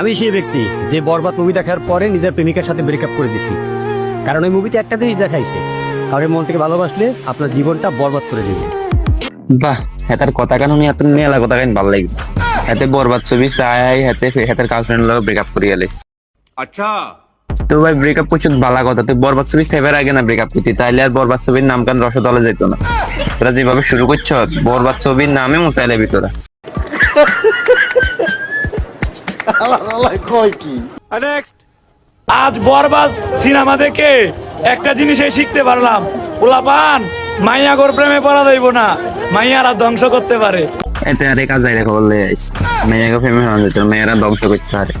আমি সেই ব্যক্তি যে বরবাদ মুভি দেখার পরে নিজের প্রেমিকার সাথে ব্রেকআপ করে দিছি। কারণ ওই মুভিতে একটা জিনিস দেখাইছে কারণ মন থেকে ভালোবাসলে আপনার জীবনটা বরবাদ করে দেবে। বাহ হেতার কথা কেন এত মেলা কথা কেন ভালো লাগে হ্যাঁ বরবাদ ছবি চাই হাতে গার্লফ্রেন্ড লোক ব্রেকআপ করে গেলে আচ্ছা। তো ভাই ব্রেকআপ করছ ভালো কথা তুই বরবাদ ছবি সেভার আগে না ব্রেকআপ করতি? তাইলে আর বরবাদ ছবির নাম কান রসদলে যেত না। তোরা যেভাবে শুরু করছ বরবাদ ছবির নামে মুসাইলে ভিতরা। আজ বরবাদ সিনেমা দেখে একটা জিনিসে শিখতে পারলাম। পোলাপান মাইয়া গোর প্রেমে পড়া যাইব না। মাইয়ারা ধ্বংস করতে পারে। এতে আরে কাজ যাই রেখা বললে আইস। মেয়েকে ফেমে হওয়া যেত মেয়েরা ধ্বংস করতে পারে।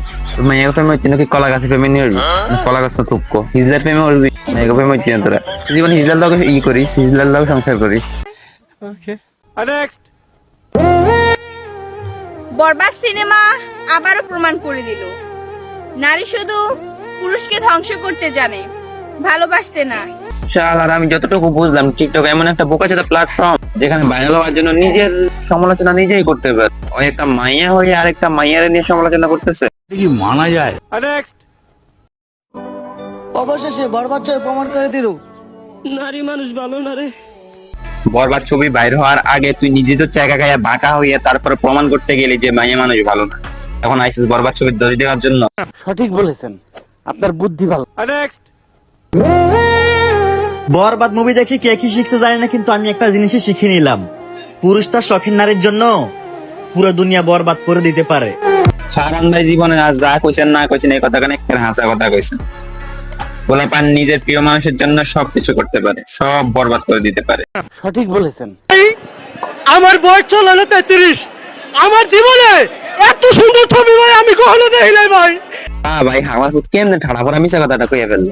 মেয়েকে ফেমে হচ্ছে নাকি কলা গাছে ফেমে নিয়ে উঠবি? কলা গাছ তো তুপকো হিজলার ফেমে উঠবি? মেয়েকে ফেমে হচ্ছে না তোরা। জীবন হিজলার ই করিস হিজলার সংসার করিস। বরবাদ সিনেমা আবারও প্রমাণ করে দিল। নারী শুধু পুরুষকে ধ্বংস করতে জানে ভালোবাসতে না। শাল আমি যতটুকু বুঝলাম টিকটক এমন একটা বোকাচোদা প্ল্যাটফর্ম যেখানে ভাইরাল হওয়ার জন্য নিজের সমালোচনা নিজেই করতে পারে ওই একটা মাইয়া হয়ে আরেকটা মাইয়ারে নিয়ে সমালোচনা করতেছে। অবশেষে বরবাদ প্রমাণ করে দিল। নারী মানুষ ভালো না রে। বরবাদ ছবি বাইর হওয়ার আগে তুই নিজে তো চাকা খাইয়া বাঁকা হইয়া তারপরে প্রমাণ করতে গেলি যে মাইয়া মানুষ ভালো না। এখন আইসিস বরবাদ ছবি দড়ি দেওয়ার জন্য। সঠিক বলেছেন। আপনার বুদ্ধি ভালো। নেক্সট। বরবাদ মুভি দেখে কে কি শিখছে জানি না কিন্তু আমি একটা জিনিসই শিখে নিলাম। পুরুষ তার শখের নারীর জন্য পুরো দুনিয়া বরবাদ করে দিতে পারে। সারান ভাই জীবনে আজ যা কইছেন না কইছেন এই কথা কানে হাসা কথা কইছেন। পোলাপান নিজের প্রিয় মানুষের জন্য সবকিছু করতে পারে সব বরবাদ করে দিতে পারে। সঠিক বলেছেন। আমার বয়স চলে হলো তেত্রিশ। আমার জীবনে এত সুন্দর ছবি ভাই আমি কখনো দেখি নাই ভাই। হ্যাঁ ভাই আমার সুদ কেমনে ঠাড়া পর মিছা কথাটা কইয়া ফেলল।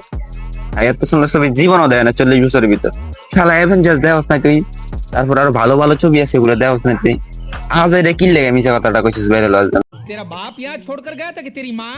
ভাই এত সুন্দর ছবি জীবনও দেয় না চল্লিশ বছরের ভিতর। শালা অ্যাভেঞ্জার্স দেওয়াস না তুই তারপর আরও ভালো ভালো ছবি আছে এগুলো দেওয়াস না তুই আজ এটা কি লেগে মিছা কথাটা কইছিস বাইরে লজ তেরা বাপ ইয়ার ছোড় কর গয়া তা মা